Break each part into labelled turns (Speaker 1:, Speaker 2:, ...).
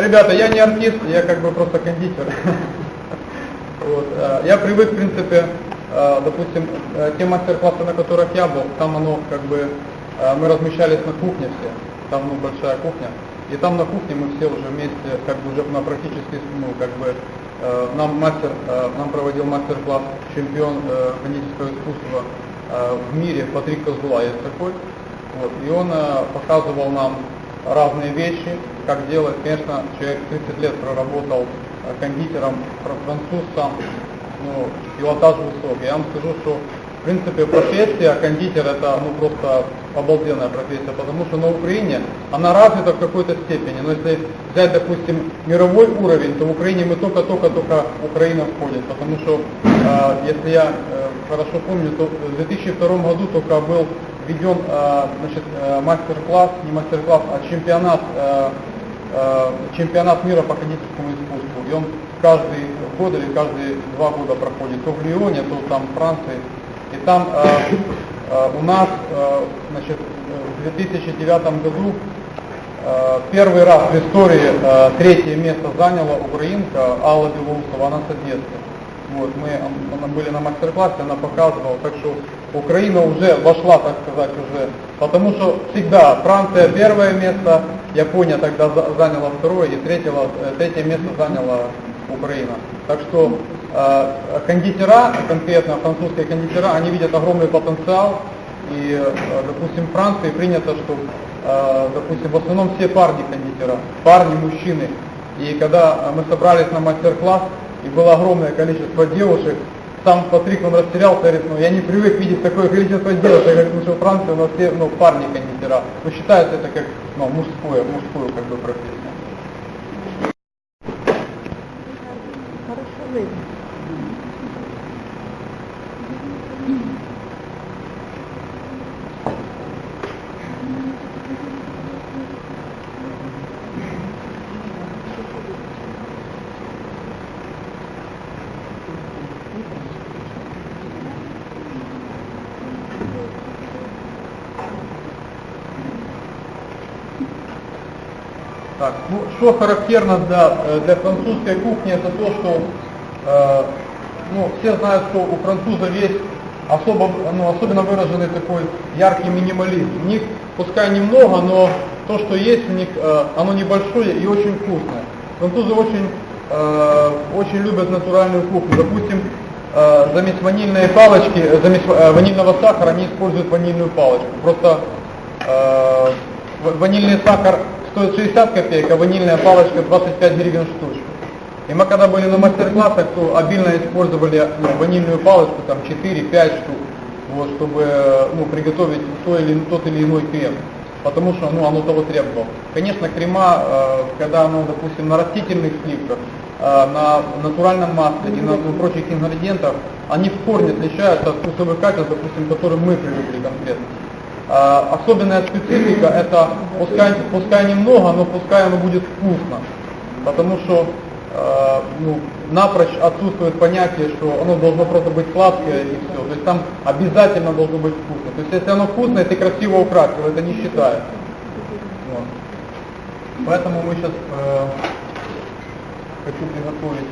Speaker 1: ребята, я не артист, я как бы просто кондитер. Вот. э, Я привык, в принципе, э, допустим, э, те мастер-классы, на которых я был, там оно как бы, мы размещались на кухне все, там ну, большая кухня, и там на кухне мы все уже вместе, как бы уже на практически, ну, как бы, нам мастер, нам проводил мастер-класс чемпион кондитерского искусства в мире, Патрик Козула есть такой, вот, и он показывал нам разные вещи, как делать. Конечно, человек 30 лет проработал э, кондитером, фр- француз сам, ну, пилотаж высокий. Я вам скажу, что в принципе профессия кондитер это ну просто обалденная профессия, потому что на Украине она развита в какой-то степени. Но если взять, допустим, мировой уровень, то в Украине мы только-только-только Украина входит, потому что, э, если я э, хорошо помню, то в 2002 году только был введен э, значит, э, мастер-класс, не мастер-класс, а чемпионат, э, чемпионат мира по кондитерскому искусству. И он каждый год или каждые два года проходит то в Лионе, то там в Франции. И там у нас значит, в 2009 году первый раз в истории третье место заняла украинка Алла Белоусова, она с Одессы. Вот, мы она были на мастер-классе, она показывала, так что Украина уже вошла, так сказать, уже, потому что всегда Франция первое место, Япония тогда за- заняла второе, и третье, э, третье место заняла Украина. Так что э, кондитера, конкретно французские кондитера, они видят огромный потенциал, и, э, допустим, в Франции принято, что, э, допустим, в основном все парни кондитера, парни, мужчины. И когда мы собрались на мастер-класс, и было огромное количество девушек, сам Патрик, он растерялся, говорит, ну я не привык видеть такое количество девушек, как потому что в Франции у нас все ну, парни кондитера. Но считается это как ну, мужское, мужскую как бы профессию.
Speaker 2: Хорошо видно.
Speaker 1: Так, ну что характерно для, э, для французской кухни, это то, что э, ну, все знают, что у французов есть особо, ну, особенно выраженный такой яркий минимализм. У них пускай немного, но то, что есть у них, э, оно небольшое и очень вкусное. Французы очень, э, очень любят натуральную кухню. Допустим, э, замесь ванильной палочки, э, замесь э, ванильного сахара они используют ванильную палочку. Просто э, ванильный сахар стоит 60 копеек, а ванильная палочка 25 гривен штучка. И мы когда были на мастер-классах, то обильно использовали ну, ванильную палочку, там 4-5 штук, вот, чтобы ну, приготовить то или, тот или иной крем. Потому что ну, оно того требовало. Конечно, крема, э, когда оно, допустим, на растительных сливках, э, на натуральном масле и на ну, прочих ингредиентах, они в корне отличаются от вкусовых качеств, допустим, к которым мы привыкли конкретно. А, Особенная специфика это пускай, пускай немного, но пускай оно будет вкусно. Потому что э, ну, напрочь отсутствует понятие, что оно должно просто быть сладкое и все. То есть там обязательно должно быть вкусно. То есть если оно вкусное, ты красиво украсил, это не считается. Вот. Поэтому мы сейчас хочу приготовить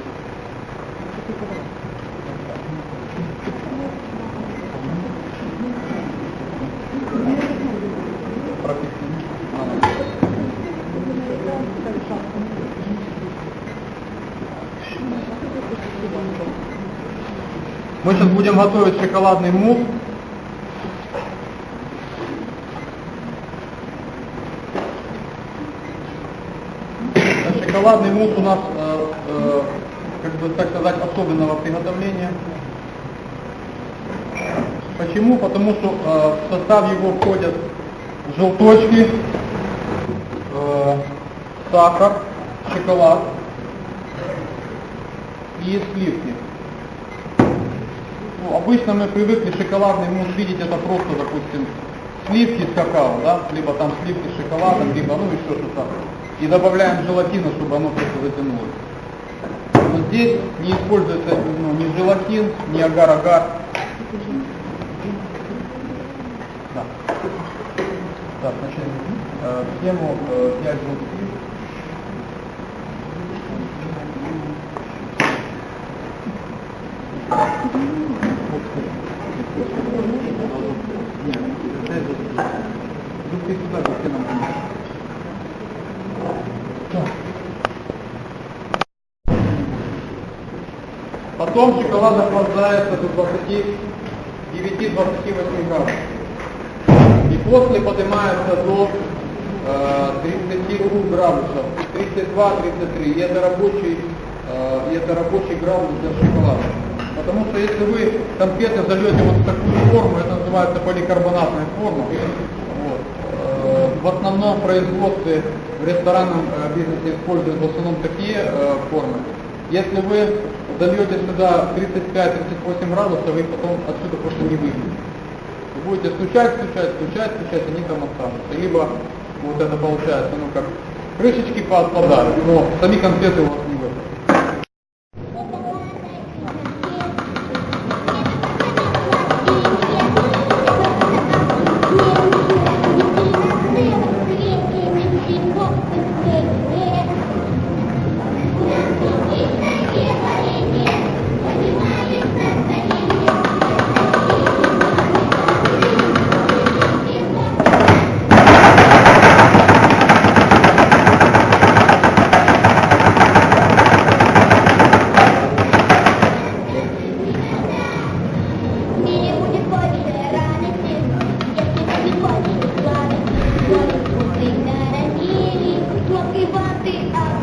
Speaker 1: Мы сейчас будем готовить шоколадный мусс. Э, Шоколадный мусс у нас, э, э, как бы так сказать, особенного приготовления. Почему? Потому что э, в состав его входят желточки, э, сахар, шоколад и сливки. Ну, обычно мы привыкли шоколадный мусс видеть, это просто, допустим, сливки с какао, да, либо там сливки с шоколадом, либо ну еще что-то. И добавляем желатина, чтобы оно просто затянулось. Но здесь не используется ну, ни желатин, ни агар-агар. Так, значит, э, схему э, 5
Speaker 3: Потом шоколад охлаждается до 29-28 градусов. И после поднимается до э, 32 градусов, 32-33. И это рабочий, э, это рабочий градус для шоколада. Потому что если вы конфеты зальете вот в такую форму, это называется поликарбонатная форма, вот, э, в основном в производстве, в ресторанном э, бизнесе используют в основном такие э, формы. Если вы зальете сюда 35-38 градусов, вы потом отсюда просто не выйдете. Вы будете стучать, стучать, стучать, стучать, они там останутся. Либо вот это получается, ну как, крышечки поотпадают, но сами конфеты у вас не выйдут. the uh,